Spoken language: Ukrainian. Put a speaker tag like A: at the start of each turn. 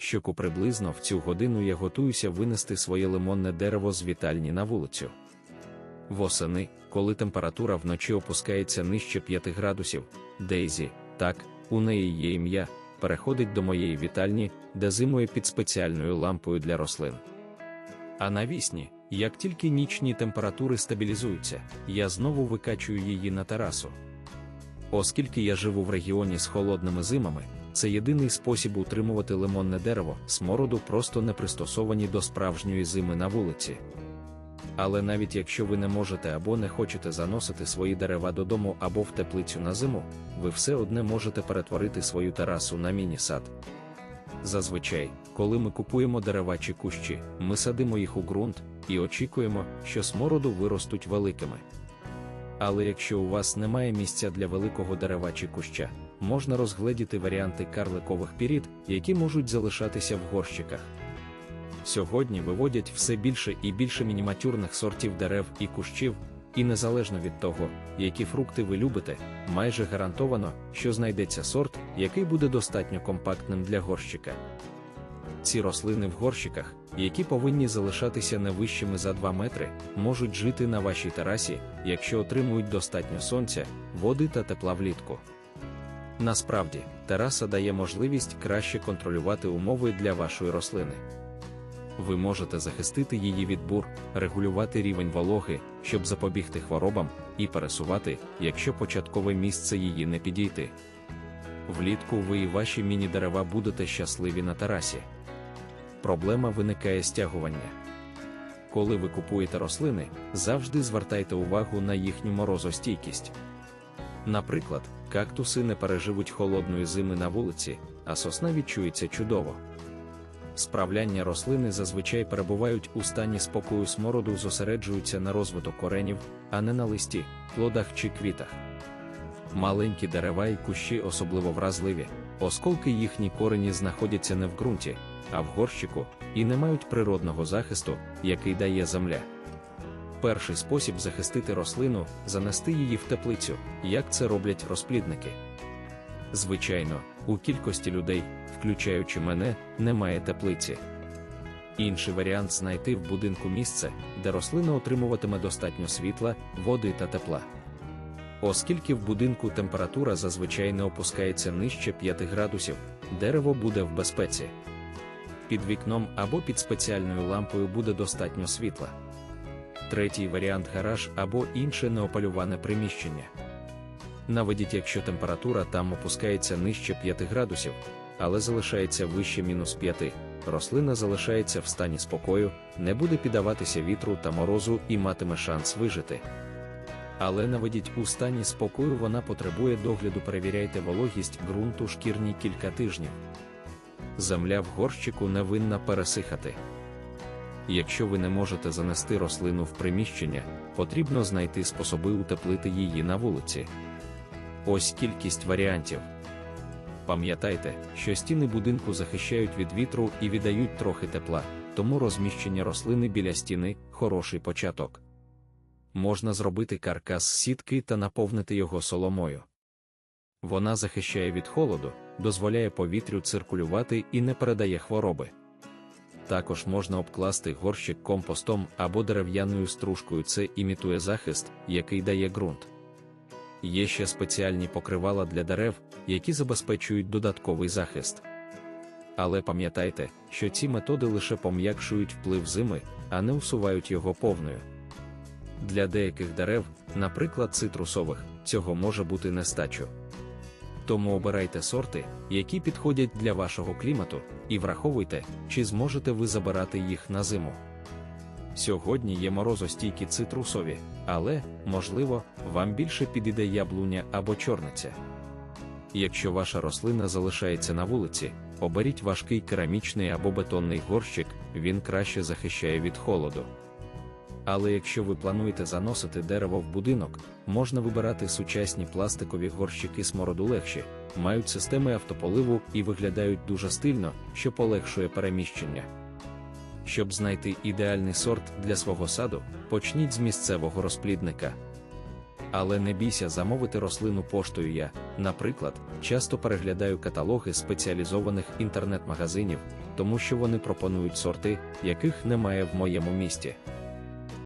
A: щоку приблизно в цю годину я готуюся винести своє лимонне дерево з вітальні на вулицю. Восени, коли температура вночі опускається нижче 5 градусів, Дейзі, так, у неї є ім'я, переходить до моєї вітальні, де зимує під спеціальною лампою для рослин. А навісні, як тільки нічні температури стабілізуються, я знову викачую її на терасу. Оскільки я живу в регіоні з холодними зимами, це єдиний спосіб утримувати лимонне дерево, смороду просто не пристосовані до справжньої зими на вулиці. Але навіть якщо ви не можете або не хочете заносити свої дерева додому або в теплицю на зиму, ви все одне можете перетворити свою терасу на міні-сад. Зазвичай, коли ми купуємо дерева чи кущі, ми садимо їх у ґрунт і очікуємо, що смороду виростуть великими. Але якщо у вас немає місця для великого дерева чи куща, можна розгледіти варіанти карликових пірід, які можуть залишатися в горщиках. Сьогодні виводять все більше і більше мініматюрних сортів дерев і кущів, і незалежно від того, які фрукти ви любите, майже гарантовано, що знайдеться сорт, який буде достатньо компактним для горщика. Ці рослини в горщиках, які повинні залишатися не вищими за 2 метри, можуть жити на вашій терасі, якщо отримують достатньо сонця, води та тепла влітку. Насправді, тераса дає можливість краще контролювати умови для вашої рослини. Ви можете захистити її від бур, регулювати рівень вологи, щоб запобігти хворобам, і пересувати, якщо початкове місце її не підійти. Влітку ви і ваші міні-дерева будете щасливі на терасі. Проблема виникає стягування. Коли ви купуєте рослини, завжди звертайте увагу на їхню морозостійкість. Наприклад, кактуси не переживуть холодної зими на вулиці, а сосна відчується чудово. Справляння рослини зазвичай перебувають у стані спокою смороду, зосереджуються на розвиток коренів, а не на листі, плодах чи квітах. Маленькі дерева і кущі особливо вразливі, осколки їхні корені знаходяться не в ґрунті, а в горщику, і не мають природного захисту, який дає земля. Перший спосіб захистити рослину занести її в теплицю, як це роблять розплідники. Звичайно, у кількості людей, включаючи мене, немає теплиці. Інший варіант знайти в будинку місце, де рослина отримуватиме достатньо світла, води та тепла. Оскільки в будинку температура зазвичай не опускається нижче 5 градусів, дерево буде в безпеці. Під вікном або під спеціальною лампою буде достатньо світла. Третій варіант гараж або інше неопалюване приміщення. Наведіть, якщо температура там опускається нижче 5 градусів, але залишається вище мінус 5, рослина залишається в стані спокою, не буде піддаватися вітру та морозу і матиме шанс вижити. Але наведіть у стані спокою вона потребує догляду, перевіряйте вологість ґрунту шкірні кілька тижнів. Земля в горщику не винна пересихати. Якщо ви не можете занести рослину в приміщення, потрібно знайти способи утеплити її на вулиці. Ось кількість варіантів. Пам'ятайте, що стіни будинку захищають від вітру і віддають трохи тепла, тому розміщення рослини біля стіни хороший початок. Можна зробити каркас з сітки та наповнити його соломою. Вона захищає від холоду, дозволяє повітрю циркулювати і не передає хвороби. Також можна обкласти горщик компостом або дерев'яною стружкою. Це імітує захист, який дає ґрунт. Є ще спеціальні покривала для дерев, які забезпечують додатковий захист. Але пам'ятайте, що ці методи лише пом'якшують вплив зими, а не усувають його повною. Для деяких дерев, наприклад, цитрусових, цього може бути нестачу. Тому обирайте сорти, які підходять для вашого клімату, і враховуйте, чи зможете ви забирати їх на зиму. Сьогодні є морозостійкі цитрусові, але, можливо, вам більше підійде яблуня або чорниця. Якщо ваша рослина залишається на вулиці, оберіть важкий керамічний або бетонний горщик, він краще захищає від холоду. Але якщо ви плануєте заносити дерево в будинок, можна вибирати сучасні пластикові горщики смороду легші, мають системи автополиву і виглядають дуже стильно, що полегшує переміщення. Щоб знайти ідеальний сорт для свого саду, почніть з місцевого розплідника. Але не бійся замовити рослину поштою. Я, наприклад, часто переглядаю каталоги спеціалізованих інтернет-магазинів, тому що вони пропонують сорти, яких немає в моєму місті.